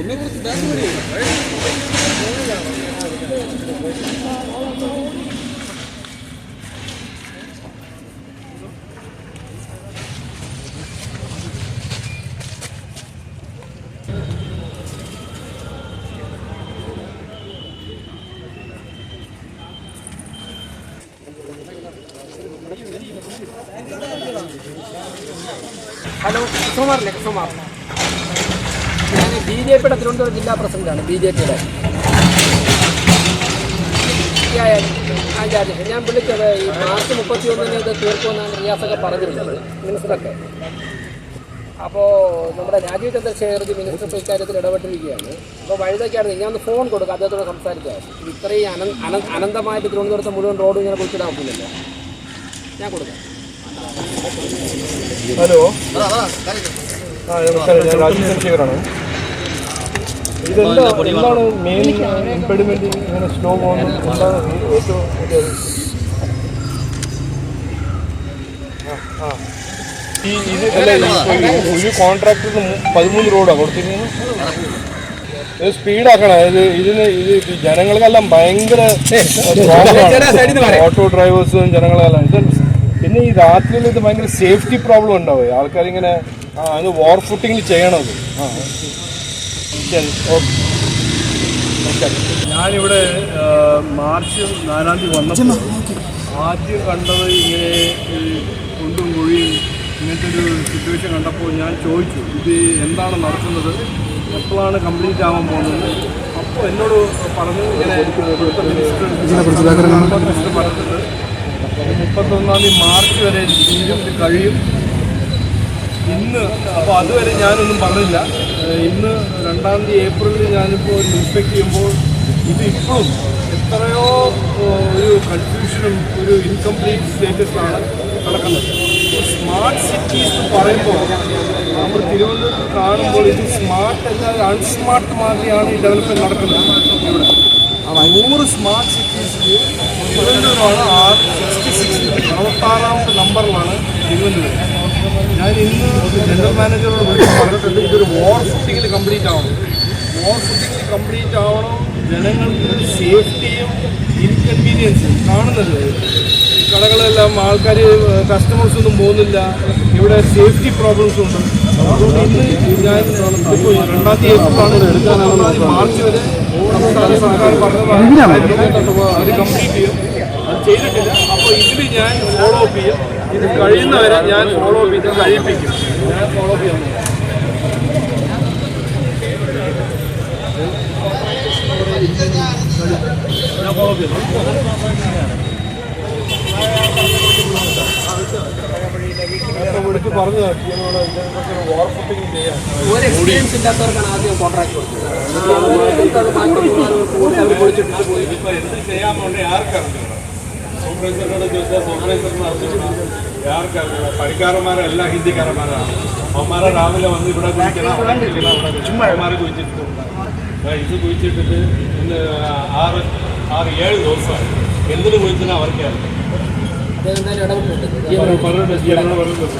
ഒന്നെ കുറിച്ച് ഹലോ കൃഷ്ണകുമാറല്ലേ സുമാർ. ഞാൻ B J പിയുടെ തിരുവനന്തപുരം ജില്ലാ പ്രസിഡന്റാണ് ബി ജെ പിയുടെ ഞാൻ വിളിച്ചത് ഈ മാർച്ച് മുപ്പത്തി ഒന്നിന് ഇത് തീർക്കുമെന്നാണ് റിയാസൊക്കെ പറഞ്ഞിരുന്നത് മിനിസ്റ്ററൊക്കെ. അപ്പോൾ നമ്മുടെ രാജീവ് ചന്ദ്രശേഖർജി മിനിസ്റ്റർ സ്വീകാര്യത്തിൽ ഇടപെട്ടിരിക്കുകയാണ്. അപ്പോൾ വഴുതൊക്കെയാണ് ഞാൻ ഒന്ന് ഫോൺ കൊടുക്കുക അദ്ദേഹത്തോട് സംസാരിക്കാം. ഇത്രയും അനന്ത അനന്ത അനന്തമായിട്ട് തിരുവനന്തപുരത്ത് മുഴുവൻ റോഡ് ഇങ്ങനെ കുറിച്ചിടാൻ ഞാൻ കൊടുക്കാം. ഹലോ. ആ നമസ്കാരം. ഞാൻ രാജീവ് ചന്ദ്രശേഖരാണ് ഇതെന്താ എന്താണ് മെയിൻ ഇംപെഡിമെന്റ് ഇങ്ങനെ സ്ലോ പോകുന്നത് എന്താണ് ഏറ്റവും ആ. ഈ ഇത് അല്ല ഈ ഒരു കോൺട്രാക്ടറിന് പതിമൂന്ന് റോഡാണ് കൊടുത്തിരിക്കുന്നത്? ഇത് സ്പീഡാക്കണം ഇത് ഇതിന് ഇത് ജനങ്ങൾക്കെല്ലാം ഭയങ്കര ഓട്ടോ ഡ്രൈവേഴ്സും ജനങ്ങളെല്ലാം. ഇത് പിന്നെ ഈ രാത്രിയിൽ ഇത് ഭയങ്കര സേഫ്റ്റി പ്രോബ്ലം ഉണ്ടാവും. ആൾക്കാർ ഇങ്ങനെ അത് വാർ ഫുട്ടിങ്ങിൽ ചെയ്യണത് ആ ശരി ഓക്കെ. ഞാനിവിടെ മാർച്ച് നാലാം തീയതി വന്നപ്പോൾ ആദ്യം കണ്ടത് ഇങ്ങനെ ഈ കുണ്ടും കുഴിയും ഇങ്ങനത്തെ ഒരു സിറ്റുവേഷൻ കണ്ടപ്പോൾ ഞാൻ ചോദിച്ചു ഇത് എന്താണ് നടക്കുന്നത്? എപ്പോഴാണ് കംപ്ലീറ്റ് ആവാൻ പോകുന്നത്? അപ്പോൾ എന്നോട് പറഞ്ഞു ഇങ്ങനെ മിനിസ്റ്റർ മുപ്പത്തൊന്നാം തീയതി മാർച്ച് വരെ തീരും കഴിയും. ഇന്ന് അപ്പോൾ അതുവരെ ഞാനൊന്നും പറഞ്ഞില്ല. ഇന്ന് രണ്ടാം തീയതി ഏപ്രിലിൽ ഞാനിപ്പോൾ ഇൻസ്പെക്ട് ചെയ്യുമ്പോൾ ഇത് ഇപ്പോഴും എത്രയോ ഒരു കൺഫ്യൂഷനും ഒരു ഇൻകംപ്ലീറ്റ് സ്റ്റേറ്റസിലാണ് നടക്കുന്നത്. സ്മാർട്ട് സിറ്റീസ് പറയുമ്പോൾ നമ്മൾ തിരുവനന്തപുരത്ത് കാണുമ്പോൾ ഇത് സ്മാർട്ട് അല്ലാതെ അൺസ്മാർട്ട് മാതിരിയാണ് ഈ ഡെവലപ്മെന്റ് നടക്കുന്നത്. ഇവിടെ നൂറ് സ്മാർട്ട് സിറ്റീസിൽ തിരുവനന്തപുരമാണ് ആറ് തിരുവനന്തപുരം ഞാൻ ഇന്ന് ജനറൽ മാനേജറോട് വിളിച്ച് പറഞ്ഞിട്ടുണ്ട് ഇതൊരു വാർ ഫുട്ടിങ്ങിൽ കംപ്ലീറ്റ് ആവണം. വാർ ഫുട്ടിങ്ങിൽ കംപ്ലീറ്റ് ആവണം. ജനങ്ങൾക്ക് സേഫ്റ്റിയും ഇൻകൺവീനിയൻസും കാണുന്നത്. കടകളെല്ലാം ആൾക്കാർ കസ്റ്റമേഴ്സ് ഒന്നും പോകുന്നില്ല. ഇവിടെ സേഫ്റ്റി പ്രോബ്ലംസും ഉണ്ട്. അതുകൊണ്ട് ഇന്ന് ഞാൻ ഇപ്പോൾ രണ്ടാം തീയതി ഏപ്രിലാണ് എടുക്കാനാണ് മാർച്ച് വരെ സർക്കാർ പറഞ്ഞതായിരുന്നു അത് കംപ്ലീറ്റ് ചെയ്യും. അത് ചെയ്തിട്ടില്ല. അപ്പോൾ ഇതിൽ ഞാൻ ഫോളോ അപ്പ് ചെയ്യും. ഇത് കഴിയുന്നവരെ ഞാൻ ഫോളോ അപ്പ് ചെയ്ത് കഴിയിപ്പിക്കും ഞാൻ ഫോളോ അപ്പ് ചെയ്യാൻ നോക്കാം. ഞാൻ ഫോളോ അപ്പ് ചെയ്യാം. നേരത്തെ വിളിച്ച് പറഞ്ഞു ചെയ്യാൻ. ഒരു എക്സ്പീരിയൻസ് ഇല്ലാത്തവർക്കാണ് ആദ്യം കോൺട്രാക്ട് കൊടുത്തത്. ആർക്കറിഞ്ഞൂടാ? സൂപ്പർവൈസറിനോട് ചോദിച്ചാൽ സൂപ്പർവൈസറിന് അറിഞ്ഞൂടാ ആർക്കറിഞ്ഞൂടാ പണിക്കാരന്മാരെല്ലാം ഹിന്ദിക്കാരന്മാരാണ് അവന്മാരെ രാവിലെ വന്ന് ഇവിടെ കുഴിക്കണം. അവന്മാരെ കുഴിച്ചിട്ടുണ്ട് ഇത് കുഴിച്ചിട്ടിട്ട് ഇന്ന് ആറ് ആറ് ഏഴ് ദിവസമായി. എന്തിനു കുഴിച്ചാൽ അവർക്ക് അറിയാം അദ്ദേഹം എന്തായാലും ഇടപെട്ടിട്ടുണ്ട് പറഞ്ഞിട്ട് ജീവനോട് പറഞ്ഞിട്ടുണ്ട്.